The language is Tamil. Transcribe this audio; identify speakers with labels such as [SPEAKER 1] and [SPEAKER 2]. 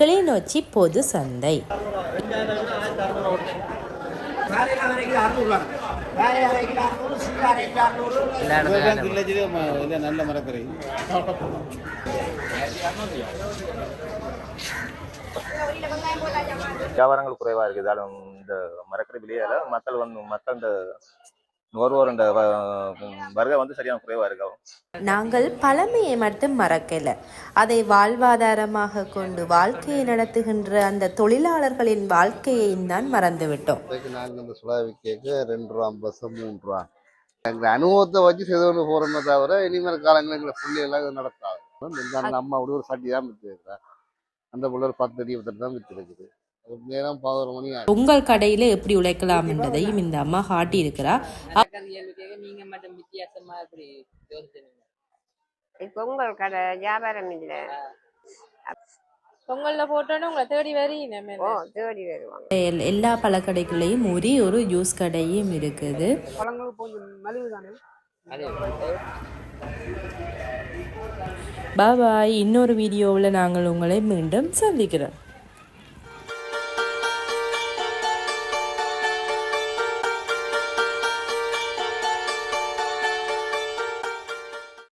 [SPEAKER 1] கிளிநொச்சி பொது சந்தை.
[SPEAKER 2] நல்ல மரக்கறி
[SPEAKER 3] வியாபாரங்கள் குறைவாக இருக்குதாலும் இந்த மரக்கறி விலையால மக்கள் வந்து மக்கள் இந்த நுகர்வோர் இந்த வ- வருகை வந்து சரியான குறைவாக இருக்கு?
[SPEAKER 1] நாங்கள் பழமையை மட்டும் மறக்கல. அதை வாழ்வாதாரமாக கொண்டு வாழ்க்கையை நடத்துகின்ற அந்த தொழிலாளர்களின் வாழ்க்கையையும் தான் மறந்துவிட்டோம்.
[SPEAKER 4] நாங்கள் இந்த சுழாவி கேக்கு ரெண்டு ரூபா பைசா, மூணு ரூபா. எங்கள் அனுபவத்தை வச்சு செய்து கொண்டு போகிறோமே தவிர இனிமேல் காலங்களில் எங்களை பிள்ளைகள்லாம் இது அந்த அம்மா அப்படி ஒரு சட்டி தான் விற்று அந்த பிள்ளை ஒரு பத்து அடி பத்து தான் விற்று இருக்குது நேரம் பதினோரு மணி
[SPEAKER 1] உங்கள் கடையில எப்படி உழைக்கலாம் என்பதையும் இந்த அம்மா காட்டி இருக்கிறா.
[SPEAKER 5] நீங்க மட்டும் வித்தியாசமா யோசிச்சீங்க
[SPEAKER 6] இப்போ உங்கள் கடை வியாபாரம் இல்லை.
[SPEAKER 7] பொங்கல்ல போட்டோன்னு உங்களை தேடி வரீங்க
[SPEAKER 6] ஓ தேடி வருவாங்க.
[SPEAKER 1] எல்- எல்லா பழக்கடைகள்லையும் ஒரே ஒரு ஜூஸ் கடையும் இருக்குது. பாபாய் இன்னொரு வீடியோவில் நாங்கள் உங்களை மீண்டும் சந்திக்கிறோம்.